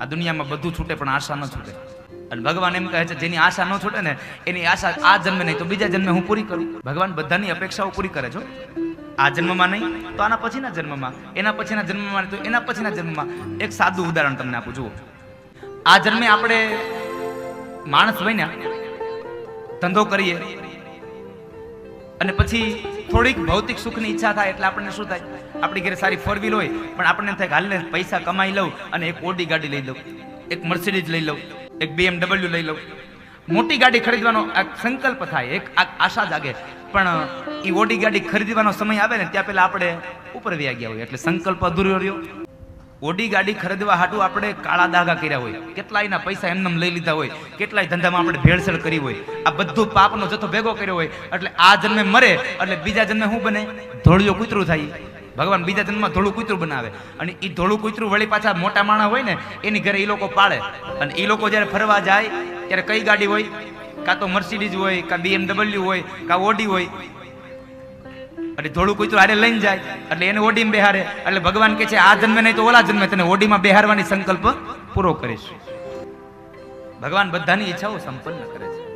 આ દુનિયામાં બધું છૂટે, પણ આશા ન છૂટે. અને ભગવાન એમ કહે છે, જેની આશા ન છૂટે ને, એની આશા આ જન્મે નહીં, તો બીજા જન્મે હું પૂરી કરું? ભગવાન બધાની અપેક્ષાઓ પૂરી કરે છો આ જન્મમાં નહીં, તો આના પછીના જન્મમાં. એના પછીના જન્મમાં તો એના પછીના જન્મમાં. એક સાદું ઉદાહરણ તમને આપું, જુઓ. આ જન્મે આપણે માણસ બન્યા, ધંધો કરીએ, અને પછી થોડીક ભૌતિક સુખની ઈચ્છા થાય એટલે આપણને શું થાય? આપણી ઘરે સારી ફોર વ્હીલ હોય, પણ આપણને થાય હાલને પૈસા કમાઈ લઉં અને એક ઓડી ગાડી લઈ લઉં, એક મર્સિડીઝ લઈ લઉં, એક બીએમડબલ્યુ લઈ લઉં. મોટી ગાડી ખરીદવાનો એક સંકલ્પ થાય, એક આશા જાગે. પણ એ ઓડી ગાડી ખરીદવાનો સમય આવે ને ત્યાં પહેલા આપણે ઉપર વ્યા ગયા હોય, એટલે સંકલ્પ અધૂરો રહ્યો. ઓડી ગાડી ખરીદવા હાટું આપણે કાળા દાગા કર્યા હોય કેટલાયના પૈસા એમને લઈ લીધા હોય, કેટલાય ધંધામાં આપણે ભેળસેળ કરી હોય, આ બધું પાપનો જથ્થો ભેગો કર્યો હોય, એટલે આ જન્મે મરે, એટલે બીજા જન્મે શું બને? ધોળિયો કૂતરું થાય. ભગવાન બીજા જન્મમાં ધોળું કૂતરું બનાવે. અને એ ધોળું કૂતરું વળી પાછા મોટા માણા હોય ને, એની ઘરે એ લોકો પાળે. અને એ લોકો જ્યારે ફરવા જાય, ત્યારે કઈ ગાડી હોય? કાં તો મર્સિડીઝ હોય, કાં બીએમડબલ્યુ હોય, કાં ઓડી હોય. એટલે ધોળું કૂતરું આરે લઈને જાય, એટલે એને ઓડીમાં બેહારે. એટલે ભગવાન કે છે, આ જન્મે નહીં તો ઓલા જન્મે. તને ઓડીમાં બેહારવાની સંકલ્પ પૂરો કરીશ. ભગવાન બધાની ઈચ્છાઓ સંપન્ન કરે છે.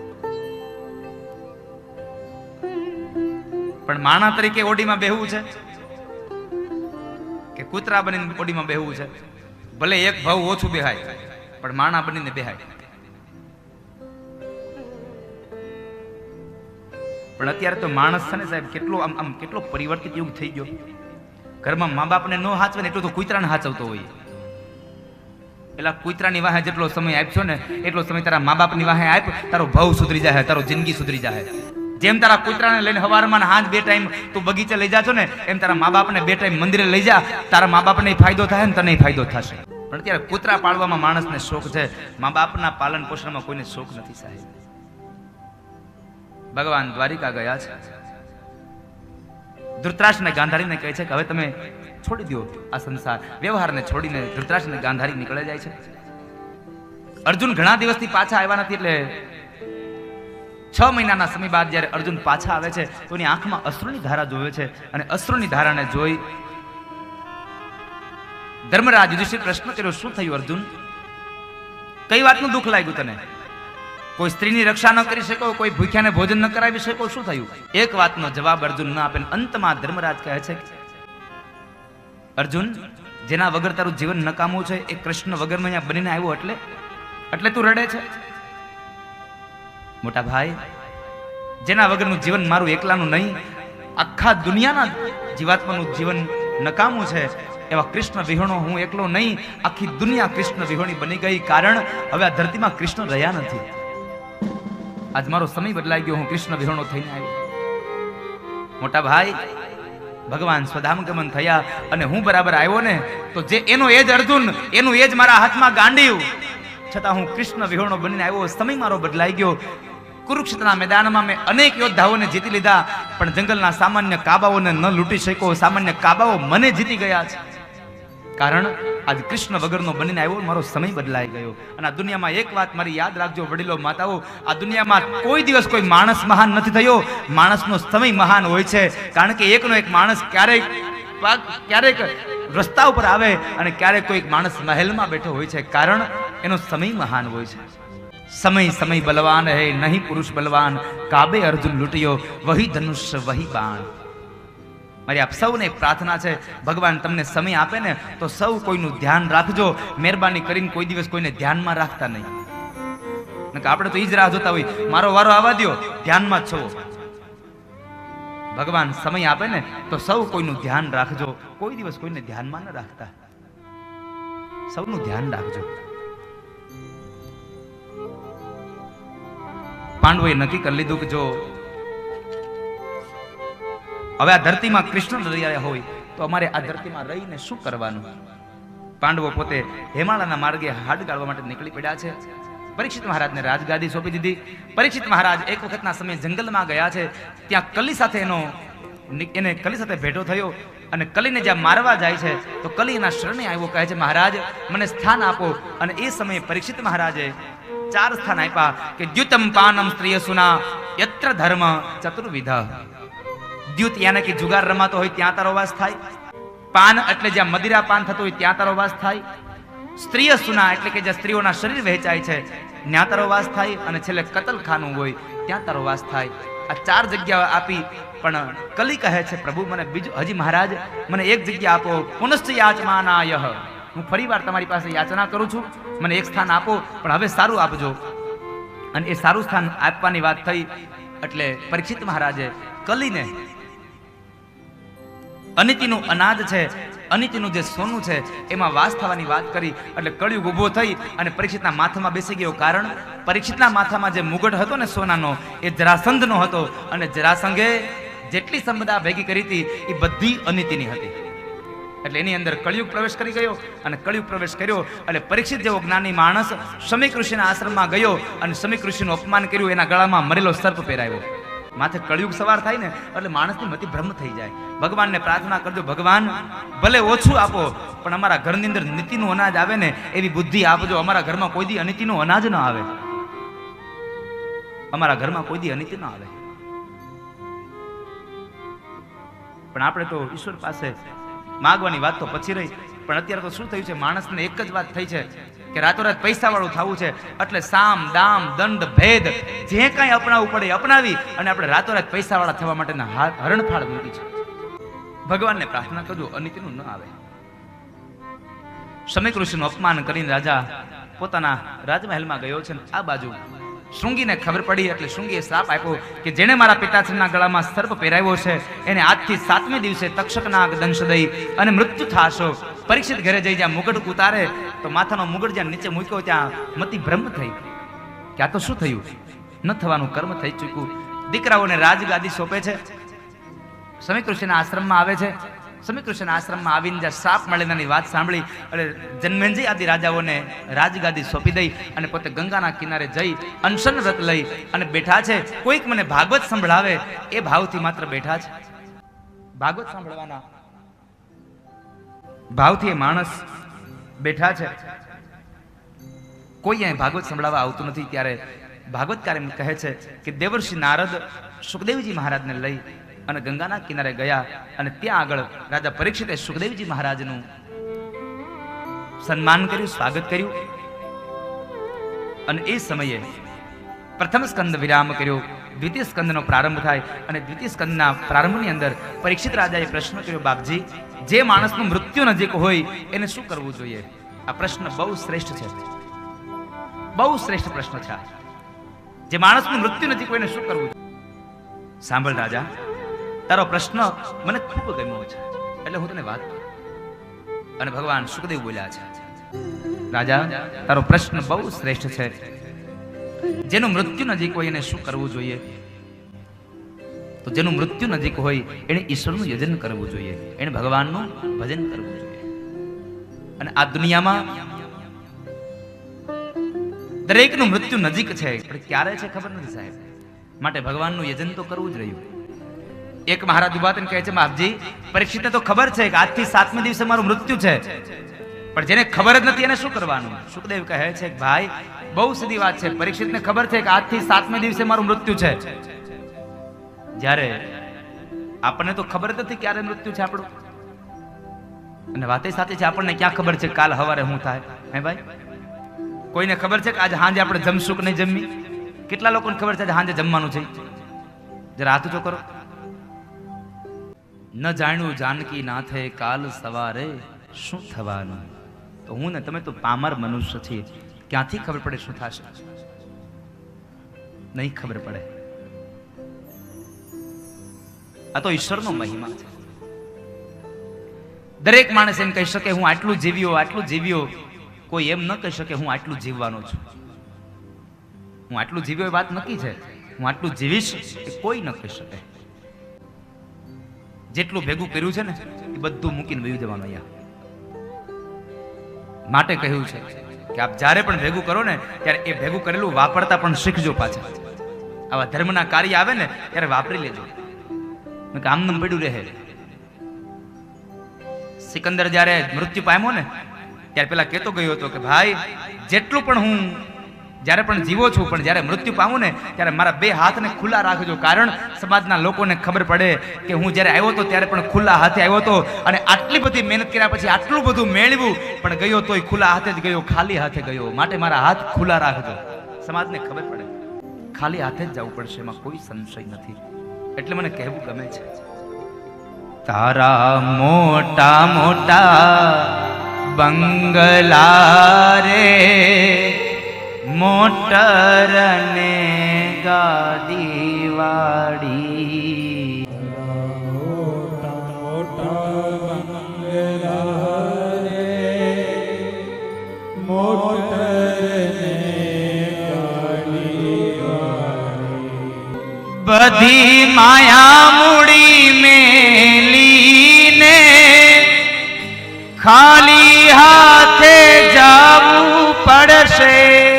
પણ માણા તરીકે ઓડીમાં બેહવું છે? કે કૂતરા બનીને ઓડીમાં બેહવું છે. ભલે એક ભાવ ઓછું બેહાય, પણ માણા બનીને બેહાય. પણ અત્યારે તો માણસ છે ને સાહેબ, કેટલો આમ આમ કેટલો પરિવર્તિત યુગ થઈ ગયો. ઘરમાં મા બાપને ન હાચવે ને એટલું તો કૂતરાને હાચવતો હોય. પેલા કૂતરાની વાહે જેટલો સમય આપ્યો ને, એટલો સમય તારા મા બાપની વાહે આપ તારો ભાવ સુધરી જાય તારો જિંદગી સુધરી જાય જેમ તારા કૂતરાને લઈને હવારમાં હાંજ બે ટાઈમ તું બગીચે લઈ જાશો ને, એમ તારા મા બાપને બે ટાઈમ મંદિરે લઈ જા. તારા મા બાપને ફાયદો થાય ને તને ફાયદો થશે. પણ અત્યારે કૂતરા પાળવામાં માણસને શોખ છે. મા બાપના પાલન પોષણમાં કોઈને શોખ નથી સાહેબ. ભગવાન દ્વારિકા ગયા છે. ધૃતરાષ્ટ્રને ગાંધારીને કહે છે કે હવે તમે છોડી દો આ સંસાર. વ્યવહારને છોડીને ધૃતરાષ્ટ્રને ગાંધારી નીકળે જાય છે. અર્જુન ઘણા દિવસથી પાછા આવ્યા નથી એટલે છ મહિનાના સમય બાદ જ્યારે અર્જુન પાછા આવે છે, તો એની આંખમાં અશ્રુની ધારા જોવે છે અને અશ્રુની ધારાને જોઈ ધર્મરાજ યુધિષ્ઠિર પ્રશ્ન કર્યો, શું થયું અર્જુન? કઈ વાતનું દુઃખ લાગ્યું તને? કોઈ સ્ત્રીની રક્ષા ન કરી શકો કોઈ ભૂખ્યાને ભોજન ન કરાવી શકો શું થયું? એક વાતનો જવાબ અર્જુન ન આપે અંતમાં ધર્મરાજ કહે છે અર્જુન, જેના વગર તારું જીવન નકામું છે, એ કૃષ્ણ વગરમાં અહીંયા બનીને આવ્યો એટલે? એટલે તું રડે છે? મોટા ભાઈ, જેના વગરનું જીવન મારું એકલાનું નહીં, આખા દુનિયાના જીવાત્માનું જીવન નકામું છે, એવા કૃષ્ણ વિહોણો હું એકલો નહીં, આખી દુનિયા કૃષ્ણ વિહોણી બની ગઈ કારણ હવે આ ધરતીમાં કૃષ્ણ રહ્યા નથી. આજ મારો સમય બદલાઈ ગયો, હું કૃષ્ણ વિહોણો થઈને આવ્યો. મોટા ભાઈ, ભગવાન સ્વધામ ગમન થયા અને હું બરાબર આવ્યો ને, તો જે એનો એજ અર્જુન, એનું એજ મારા હાથમાં ગાંડીયું. છતાં હું કૃષ્ણ વિહોણો બનીને આવ્યો, સમય મારો બદલાઈ ગયો કુરુક્ષેત્રના મેદાનમાં મેં અનેક યોદ્ધાઓને જીતી લીધા, પણ જંગલના સામાન્ય કાબાઓને ન લૂંટી શક્યો. સામાન્ય કાબાઓ મને જીતી ગયા છે. કારણ આજ કૃષ્ણ વગરનો બનીને આવ્યો, મારો સમય બદલાઈ ગયો. અને આ દુનિયામાં એક વાત મારી યાદ રાખજો વડીલો માતાઓ, આ દુનિયામાં કોઈ દિવસ કોઈ માણસ મહાન નથી થયો. માણસનો સમય મહાન હોય છે, કારણ કે એકનો એક માણસ ક્યારેક ક્યારેક રસ્તા ઉપર આવે અને ક્યારેક કોઈક માણસ મહેલમાં બેઠો હોય છે. કારણ એનો સમય મહાન હોય છે. સમય સમય બલવાન હે નહીં પુરુષ બલવાન. કાબે અર્જુન લૂંટ્યો, વહી ધનુષ, વહી બાણ. મારી આપ સૌને પ્રાર્થના છે, ભગવાન તમને સમય આપે ને, તો સૌ કોઈનું ધ્યાન રાખજો. મહેરબાની કરીને કોઈ દિવસ કોઈને ધ્યાનમાં રાખતા નહીં. આપણે તો એ જ રાહ જોતા હોય. મારો વારો આવવા દ્યો, ધ્યાનમાં છો. ભગવાન સમય આપે ને, તો સૌ કોઈનું ધ્યાન રાખજો. કોઈ દિવસ કોઈને ધ્યાનમાં ન રાખતા. સૌનું ધ્યાન રાખજો. પાંડવોએ નક્કી કરી લીધું કે જો હવે આ ધરતીમાં કૃષ્ણ રહ્યા હોય, તો અમારે આ ધરતીમાં રહીને શું કરવાનું? પાંડવો પોતે હેમાળાના માર્ગે હાડ ગાળવા માટે નીકળી પડ્યા છે. પરીક્ષિત મહારાજને રાજગાદી સોંપી દીધી. પરીક્ષિત મહારાજ એક વખતના સમયે જંગલમાં ગયા છે. ત્યાં કલી સાથે એનો એને કલી સાથે ભેટો થયો અને કલીને જ્યાં મારવા જાય છે, તો કલી એના શરણે આવ્યો કહે છે, મહારાજ, મને સ્થાન આપો. અને એ સમયે પરીક્ષિત મહારાજે ચાર સ્થાન આપ્યા કે દ્યુતમ પાનમ સ્ત્રીય સુના યત્ર ધર્મ ચતુર્વિધ. દ્યુત યાને કે જુગાર રમાતો હોય ત્યાં તારો વાસ થાય. પાન એટલે જ્યાં મદિરા પાન થતો હોય ત્યાં તારો વાસ થાય. સ્ત્રીય સુના એટલે કે જે સ્ત્રીઓના શરીર વહેંચાય છે, ત્યાં તારો વાસ થાય અને છેલ્લે કતલખાનું હોય ત્યાં તારો વાસ થાય. આ ચાર જગ્યાઓ આપી, પણ કલી કહે છે, પ્રભુ, મને બીજું, હજી મહારાજ, મને એક જગ્યા આપો, પુનશ્ચ યાચમાનાય. હું ફરીવાર તમારી પાસે યાચના કરું છું. મને એક સ્થાન આપો, પણ હવે સારું આપજો. અને એ સારું સ્થાન આપવાની વાત થઈ એટલે પરીક્ષિત મહારાજે કલીને અનિતિનું અનાજ છે, અનિતિનું જે સોનું છે, એમાં વાસ થવાની વાત કરી એટલે કળિયુગ ઊભો થઈ અને પરીક્ષિતના માથામાં બેસી ગયો કારણ પરીક્ષિતના માથામાં જે મુગટ હતો ને સોનાનો, એ જરાસંધનો હતો અને જરાસંઘે જેટલી સંપદા ભેગી કરી હતી, એ બધી અનિતિની હતી. એટલે એની અંદર કળિયુગ પ્રવેશ કરી ગયો અને કળિયુગ પ્રવેશ કર્યો એટલે પરીક્ષિત જેવો જ્ઞાની માણસ શમીક ઋષિના આશ્રમમાં ગયો અને શમીક ઋષિનું અપમાન કર્યું, એના ગળામાં મરેલો સર્પ પહેરાયો. માથે કળિયુગ સવાર થાય ને એટલે માણસની મતિ ભ્રમ થઈ જાય. ભગવાનને પ્રાર્થના કરજો, ભગવાન, ભલે ઓછું આપો, પણ અમારા ઘરની અંદર નીતિનું અનાજ આવે ને, એવી બુદ્ધિ આપજો. અમારા ઘરમાં કોઈ દી અનિતિનું અનાજ ન આવે. અમારા ઘરમાં કોઈ દી અનિતિ ન આવે. પણ આપણે તો ઈશ્વર પાસે માગવાની વાત તો પછી રહી. પણ અત્યારે તો શું થયું છે? માણસને એક જ વાત થઈ છે કે રાતોરાત પૈસા વાળું થવું છે. એટલે સામ, દામ, દંડ, ભેદ જે કાંઈ અપનાવવું પડે અપનાવી અને આપણે રાતોરાત પૈસા વાળા થવા માટેના હરણફાળ મૂકી છે. ભગવાનને પ્રાર્થના કરજો, અનિતિનું ન આવે. સમય કૃષ્ણનું અપમાન કરીને રાજા પોતાના રાજમહેલમાં ગયો છે આ બાજુ શૃંગીને ખબર પડી એટલે શૃંગીએ શ્રાપ આપ્યો કે જેણે મારા પિતાશ્રીના ગળામાં સર્પ પહેરાવ્યો છે, એને આજથી સાતમે દિવસે તક્ષકનાગ દંશ દઈ અને મૃત્યુ થાશો. પરીક્ષિત ઘરે જઈ જ્યાં મુગટ ઉતારે, તો માથાનો મુગટ જ્યાં નીચે મૂક્યો, ત્યાં મતિ ભ્રમ થઈ. કે આ તો શું થયું? ન થવાનું કર્મ થઈ ચૂક્યું. દીકરાઓને રાજગાદી સોંપે છે. સમી કૃષ્ણના આશ્રમમાં આવે છે. સમી કૃષ્ણના આશ્રમમાં આવીને જ્યાં શ્રાપ મળેલાની વાત સાંભળી, એટલે જન્મેન્જી આદિ રાજાઓને રાજગાદી સોંપી દઈ અને પોતે ગંગાના કિનારે જઈ અનશન વ્રત લઈ અને બેઠા છે. કોઈક મને ભાગવત સંભળાવે, એ ભાવથી માત્ર બેઠા છે. ભાગવત સાંભળવાના ભાવથી એ માણસ બેઠા છે. કોઈ અહીં ભાગવત સંભળાવવા આવતું નથી, ત્યારે ભાગવતકાર એમ કહે છે કે દેવર્ષિ નારદ સુખદેવજી મહારાજને લઈ અને ગંગાના કિનારે ગયા અને ત્યાં આગળ રાજા પરીક્ષિતે સુખદેવજી મહારાજનું સન્માન કર્યું, સ્વાગત કર્યું અને એ સમયે પ્રથમ સ્કંદ વિરામ કર્યો, દ્વિતીય સ્કંદનો પ્રારંભ થાય અને દ્વિતીય સ્કંદના પ્રારંભની અંદર પરીક્ષિત રાજાએ પ્રશ્ન કર્યો, બાપજી, જે માણસનું મૃત્યુ નજીક હોય એને શું કરવું જોઈએ આ પ્રશ્ન બહુ શ્રેષ્ઠ છે બહુ શ્રેષ્ઠ પ્રશ્ન છે. જે માણસનું મૃત્યુ નજીક હોય એને શું કરવું જોઈએ? સાંભળ રાજા તારો પ્રશ્ન મને ખૂબ ગમ્યો છે. એટલે હું તને વાત. અને ભગવાન સુખદેવ બોલ્યા છે, રાજા, તારો પ્રશ્ન બહુ શ્રેષ્ઠ છે. જેનું મૃત્યુ નજીક હોય એને શું કરવું જોઈએ? તો જેનું મૃત્યુ નજીક હોય એને ઈશ્વરનું યજન કરવું જોઈએ. એને ભગવાનનું ભજન કરવું જોઈએ. અને આ દુનિયામાં દરેકનું મૃત્યુ નજીક છે, પણ ક્યારે છે ખબર નથી સાહેબ. માટે ભગવાનનું યજન તો કરવું જ રહ્યું. એક મહારાજ ઊભા કહે છે માપજી પરીક્ષિતને તો ખબર છે કે આજથી સાતમે દિવસે મારું મૃત્યુ છે. પણ જેને ખબર જ નથી એને શું કરવાનું? સુખદેવ કહે છે ભાઈ, બહુ સીધી વાત છે. પરીક્ષિતને ખબર છે કે આજથી સાતમે દિવસે મારું મૃત્યુ છે. જ્યારે આપણને તો ખબર જ નથી ક્યારે મૃત્યુ છે આપણું. અને વાતે સાચી છે આપણને ક્યાં ખબર છે કાલ હવારે શું થાય? હે ભાઈ? કોઈને ખબર છે કે આજે હાંજે આપણે જમશું કે નહીં જમવી? કેટલા લોકોને ખબર છે આજે હાંજે જમવાનું છે? જરા હાથ ઊંચો કરો. ન જાણ્યું જાનકી નાથે કાલ સવારે શું થવાનું? તો હું ને તમે તો પામર મનુષ્ય છીએ. ક્યાંથી ખબર પડે શું થશે? નહીં ખબર પડે. આ તો ઈશ્વરનો મહિમા છે. દરેક માણસ એમ કહી શકે, હું આટલું જીવ્યો આટલું જીવ્યો. કોઈ એમ ન કહી શકે, હું આટલું જીવવાનો છું. હું આટલું જીવ્યો એ વાત નક્કી છે. હું આટલું જીવીશ એ કોઈ ન કહી શકે. જેટલું ભેગું કર્યું છે ને, એ બધું મૂકીને વયું જવાનું અહીંયા. માટે કહ્યું છે કે આપ જ્યારે પણ ભેગું કરો ને, ત્યારે એ ભેગું કરેલું વાપરતા પણ શીખજો પાછા. આવા ધર્મના કાર્ય આવે ને, ત્યારે વાપરી લેજો. આમનું પડ્યું રહે. સિકંદર જ્યારે મૃત્યુ પામ્યો ને, ત્યારે પેલા કહેતો ગયો હતો કે, ભાઈ, જેટલું પણ હું જ્યારે પણ જીવો છું, પણ જ્યારે મૃત્યુ પામું ને, ત્યારે મારા બે હાથને ખુલ્લા રાખજો. કારણ સમાજના લોકોને ખબર પડે કે હું જ્યારે આવ્યો તો ત્યારે પણ ખુલ્લા હાથે આવ્યો હતો અને આટલી બધી મહેનત કર્યા પછી આટલું બધું મેળવ્યું, પણ ગયો તોય ખુલ્લા હાથે જ ગયો, ખાલી હાથે ગયો. માટે મારા હાથ ખુલ્લા રાખજો. સમાજને ખબર પડે. ખાલી હાથે જ જવું પડશે, એમાં કોઈ સંશય નથી. એટલે મને કહેવું ગમે છે. તારા મોટા મોટા બંગલા રે મોટર ને ગાડી વાડી બધી માયા મૂડી મેલીને ખાલી હાથે જાવું પડશે.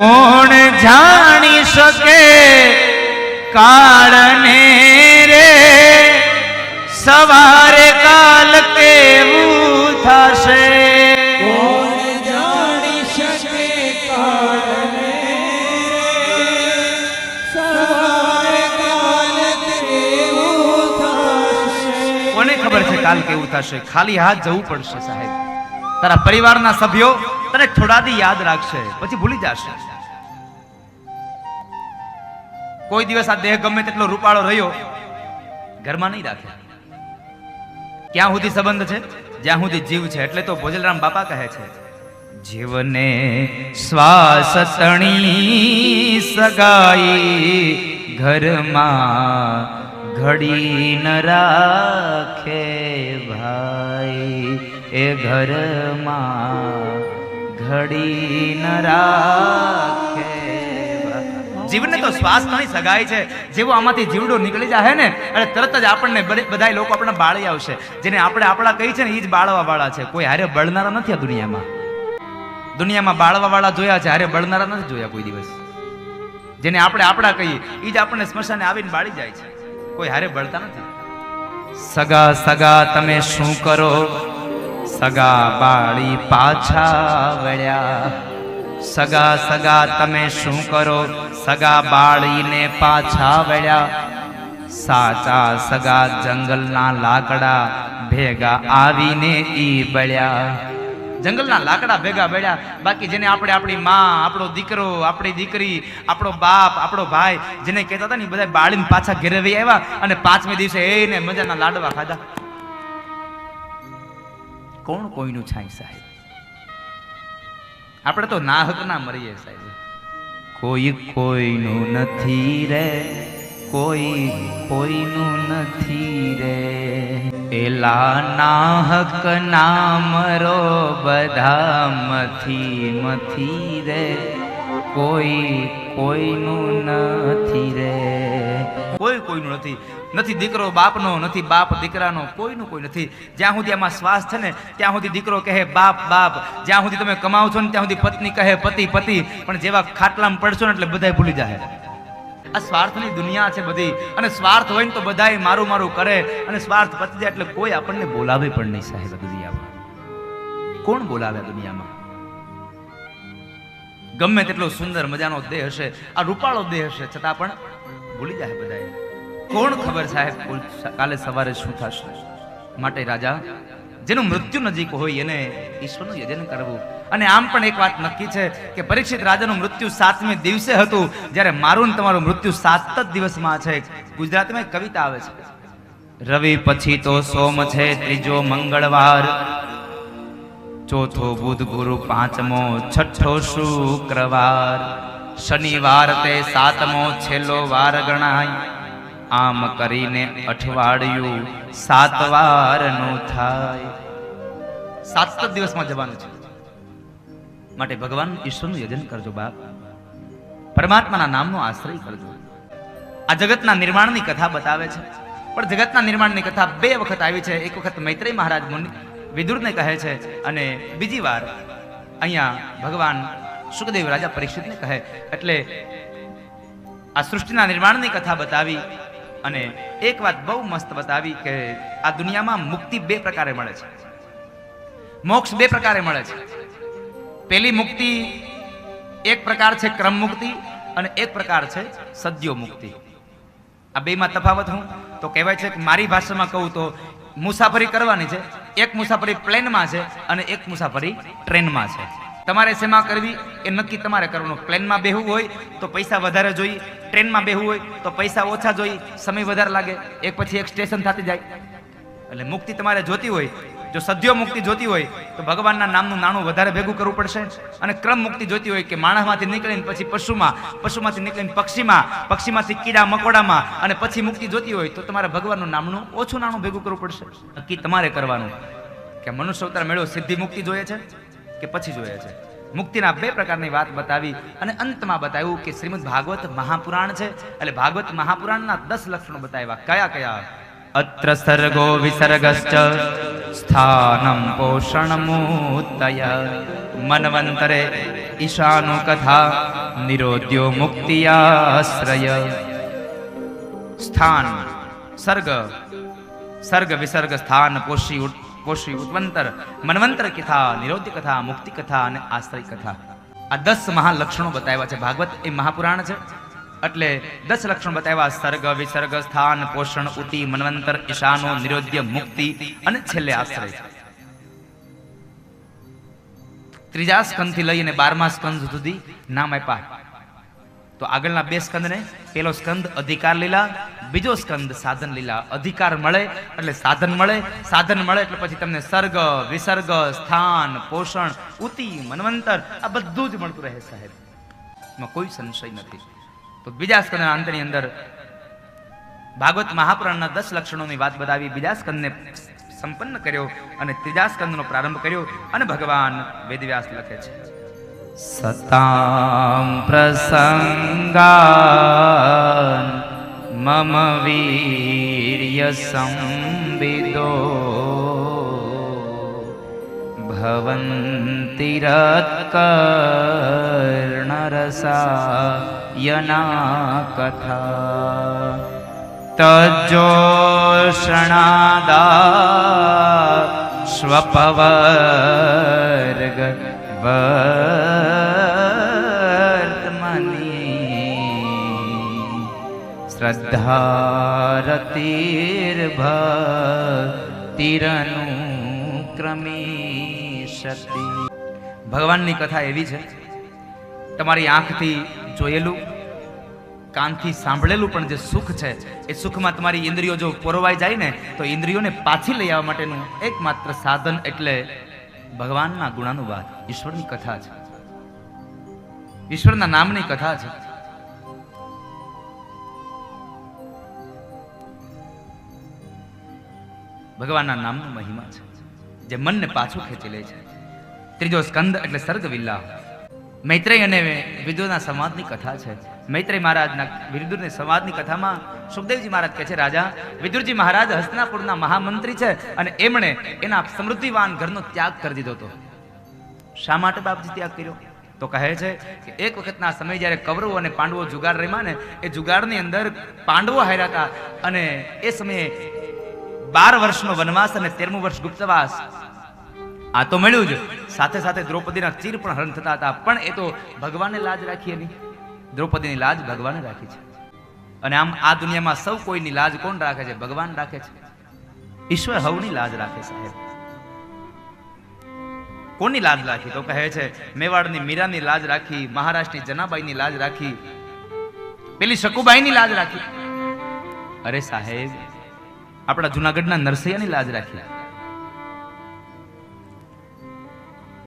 કોણ જાણી શકે? કારણે રે સવારે કાલ કેવું થશે? કોણ જાણી સવારે કાલ કેવું થશે? કોને ખબર છે કાલ કેવું થશે? ખાલી હાથ જવું પડશે સાહેબ. તારા પરિવારના સભ્યો તને થોડા દી યાદ રાખશે, પછી ભૂલી જશે. કોઈ દિવસ આ દેહ ગમે તેટલો રૂપાળો રહ્યો, ઘરમાં નહીં રાખે. ક્યાં સુધી સંબંધ છે? જ્યાં સુધી જીવ છે, એટલે તો ભોજલરામ બાપા કહે છે, જીવને શ્વાસ તણી સગાઈ, ઘરમાં ઘડી ન રાખે ભાઈ, એ ઘરમાં ઘડી ન રાખે જીવને તો શ્વાસ નહીં સગાઈ છે. જેવો આમાંથી જીવડો નીકળી જાય ને, એટલે તરત જ આપણને બધા લોકો આપણને બાળી આવશે. જેને આપણે આપણા કહી છે ને એ જ બાળવા વાળા છે. કોઈ હારે બળનારા નથી આ દુનિયામાં. દુનિયામાં બાળવા વાળા જોયા છે, હારે બળનારા નથી જોયા કોઈ દિવસ. જેને આપણે આપણા કહીએ એ જ આપણને સ્મશાને આવીને બાળી જાય છે. કોઈ હારે બળતા નથી. સગા સગા, તમે શું કરો? સગા બાળી પાછા વળ્યા. સગા સગા, તમે શું કરો? સગા બાળીને પાછા વળ્યા. સાચા સગા જંગલના લાકડા ભેગા આવીને ઈ બળ્યા. જંગલના લાકડા ભેગા બળ્યા. બાકી જેને આપણે આપણી માં, આપણો દીકરો, આપણી દીકરી, આપણો બાપ, આપણો ભાઈ જેને કહેતા હતા ને બધા બાળીને પાછા ઘેરે આવ્યા અને પાંચમે દિવસે એને મજાના લાડવા ખાધા. કોણ કોઈનું છાય સાહેબ? આપણે તો ના હક ના મરીએ સાહેબ. કોઈ કોઈનું નથી રે, કોઈ કોઈનું નથી રે. એલા ના હક ના મરો બધા મથી મથી રે. કોઈ કોઈનું નથી રે. કોઈ કોઈનું નથી. નથી દીકરો બાપનો, નથી બાપ દીકરાનો, કોઈનું કોઈ નથી. જ્યાં સુધી આમાં શ્વાસ છે ને, ત્યાં સુધી દીકરો કહે બાપ બાપ. જ્યાં સુધી તમે કમાવો છો ને, ત્યાં સુધી પત્ની કહે પતિ પતિ. પણ જેવા ખાટલામાં પડશો ને એટલે બધાય ભૂલી જાય આ સ્વાર્થની દુનિયા છે બધી. અને સ્વાર્થ હોય ને તો બધાય મારું મારું કરે. અને સ્વાર્થ પતી જાય એટલે કોઈ આપણને બોલાવે પણ નહીં સાહેબ દુનિયામાં. કોણ બોલાવે દુનિયામાં? ગમે તેટલો સુંદર મજાનો દેહ હશે, આ રૂપાળો દેહ હશે, છતાં પણ ભૂલી જાય બધાએ. કોણ ખબર સાહેબ કાલે સવારે શું થશે? માટે રાજા, જેનું મૃત્યુ નજીક હોય એને ઈશ્વરનું યજન કરવું. અને આમ પણ એક વાત નક્કી છે કે પરીક્ષિત રાજાનું મૃત્યુ સાતમે દિવસે હતું, જ્યારે મારું તમારું મૃત્યુ સાત જ દિવસમાં છે. ગુજરાતમાં કવિતા આવે છે. રવિ પછી તો સોમ છે, ત્રીજો મંગળવાર. ચોથો બુધ ગુરુ પાંચમો, છઠ્ઠો શુક્રવાર. શનિવાર તે સાતમો, છેલ્લો વાર ગણાય. આમ કરીને અઠવાડિયું સાત વારનું થાય. સાત જ દિવસમાં જવાનું છે. માટે ભગવાન ઈશ્વરનું યજન કરજો બાપ. પરમાત્માના નામનો આશ્રય કરજો. આ જગતના નિર્માણની કથા બતાવે છે. પણ જગતના નિર્માણની કથા બે વખત આવી છે. એક વખત મૈત્રેય મહારાજ મુનિ વિદુરને કહે છે અને બીજી વાર અહીંયા ભગવાન સુખદેવ રાજા પરીક્ષિતને કહે. એટલે આ સૃષ્ટિના નિર્માણની કથા બતાવી અને એક વાત બહુ મસ્ત બતાવી કે આ દુનિયામાં મુક્તિ બે પ્રકારે મળે છે. મોક્ષ બે પ્રકારે મળે છે. પેલી મુક્તિ એક પ્રકાર છે ક્રમ મુક્તિ અને એક પ્રકાર છે સદ્યો મુક્તિ. આ બેમાં તફાવત હું તો કહેવાય છે કે મારી ભાષામાં કહું તો મુસાફરી કરવાની છે. એક મુસાફરી પ્લેનમાં છે અને એક મુસાફરી ટ્રેનમાં છે. તમારે શેમાં કરવી એ નક્કી તમારે કરવાનું. પ્લેનમાં બેહવું હોય તો પૈસા વધારે જોઈએ ટ્રેનમાં બેહવું હોય તો પૈસા ઓછા જોઈએ સમય વધારે લાગે, એક પછી એક સ્ટેશન થતી જાય. એટલે મુક્તિ તમારે જોતી હોય જો સદ્યો મુક્તિ જોતી હોય, તો ભગવાનના નામનું નાણું વધારે ભેગું કરવું પડશે. અને ક્રમ મુક્તિ જોતી હોય કે માણસમાંથી નીકળીને પછી પશુમાં, પશુમાંથી નીકળીને પક્ષીમાં, પક્ષીમાંથી કીડા મકોડામાં અને પછી મુક્તિ જોતી હોય, તો તમારે ભગવાનનું નામનું ઓછું નાણું ભેગું કરવું પડશે. નક્કી તમારે કરવાનું કે મનુષ્ય અવતાર મેળવો સિદ્ધિ મુક્તિ જોઈએ છે કે પછી જોઈએ છે? મુક્તિના બે પ્રકારની વાત બતાવી અને અંતમાં બતાવ્યું કે શ્રીમદ ભાગવત મહાપુરાણ છે. એટલે ભાગવત મહાપુરાણના દસ લક્ષણો બતાવ્યા. કયા કયા? અત્ર સર્ગો વિસર્ગશ્ચ સ્થાનમ પોષણમૂતય મનવંતરે ઈશાનો કથા નિરોધ્યો મુક્તિયાશ્રય સ્થાન સર્ગ સર્ગ વિસર્ગ સ્થાન પોષી પોષી ઉત્વંતર મનવંતર કથા નિરોધ્ય કથા મુક્તિ કથા અને આશ્રય કથા આ દસ મહાલક્ષણો બતાવ્યા છે ભાગવત એ મહાપુરાણ છે એટલે દસ લક્ષણ બતાવ્યા. સર્ગ, વિસર્ગ, સ્થાન, પોષણ, ઉતિ, મનવંતર, ઈશાનો, નિરોધ્ય, મુક્તિ અને છેલ્લે આશ્રય. ત્રીજા સ્કંદથી લઈને બારમા સ્કંદ સુધી નામ આપ્યા. તો આગળના બે સ્કંદને, પેલો સ્કંદ અધિકાર લીલા, બીજો સ્કંદ સાધન લીલા. અધિકાર મળે એટલે સાધન મળે સાધન મળે એટલે પછી તમને સર્ગ, વિસર્ગ, સ્થાન, પોષણ, ઉતિ, મનવંતર, આ બધું જ મળતું રહે સાહેબ. એમાં કોઈ સંશય નથી. તો બીજા સ્કંદના અંતની અંદર ભાગવત મહાપુરાણના દસ લક્ષણોની વાત બતાવી બીજા સ્કંદને સંપન્ન કર્યો અને ત્રીજા સ્કંદનો પ્રારંભ કર્યો અને ભગવાન વેદવ્યાસ લખે છે. સતામ પ્રસંગાન મમ વીર્ય સંવિદો ભવંતિરત્કર્ણરસાયના કથા તજ્જોષણાદા સ્વપવર્ગ વર્તમની શ્રદ્ધારતિર્ભતિરનુક્રમી સતી ભગવાનની કથા એવી છે તમારી આંખથી જોયેલું, કાનથી સાંભળેલું પણ જે સુખ છે, એ સુખમાં તમારી ઇન્દ્રિયો જો પોરવાઈ જાય ને, તો ઇન્દ્રિયોને પાછી લઈ આવવા માટેનું એકમાત્ર સાધન એટલે ભગવાનના ગુણાનુવાદ, ઈશ્વરની કથા છે. ઈશ્વરના નામની કથા છે. ભગવાનના નામનો મહિમા છે, જે મનને પાછું ખેંચી લે છે. ત્રીજો સ્કંદ એટલે સર્ગ વિલ્લાહ મૈત્રેય અને વિદુરના સંવાદની કથા છે. મૈત્રેય મહારાજના વિદુરની સંવાદની કથામાં સુખદેવજી મહારાજ કહે છે, રાજા વિદુરજી મહારાજ હસ્તનાપુરના મહામંત્રી છે અને એમણે એના સમૃદ્ધિવાન ઘરનો ત્યાગ કરી દીધો હતો. શા માટે બાપજી ત્યાગ કર્યો? તો કહે છે કે એક વખતના સમય જ્યારે કૌરવો અને પાંડવો જુગાર રમ્યા ને, એ જુગારની અંદર પાંડવો હાર્યા હતા અને એ સમયે બાર વર્ષનો વનવાસ અને તેરમું વર્ષ ગુપ્તવાસ આ તો મળ્યું જ. સાથે સાથે દ્રૌપદીના ચીર પણ હરણ થતા હતા. પણ એ તો ભગવાને લાજ રાખી એની. દ્રૌપદીની લાજ ભગવાને રાખી છે. અને આમ આ દુનિયામાં સૌ કોઈની લાજ કોણ રાખે છે? ભગવાન રાખે છે. ઈશ્વર હવની લાજ રાખે સાહેબ. કોની લાજ રાખી? તો કહે છે, મેવાડની મીરાની લાજ રાખી, મહારાષ્ટ્રની જનાબાઈની લાજ રાખી, પેલી શકુબાઈની લાજ રાખી. અરે સાહેબ, આપણા જુનાગઢના નરસૈયાની લાજ રાખી.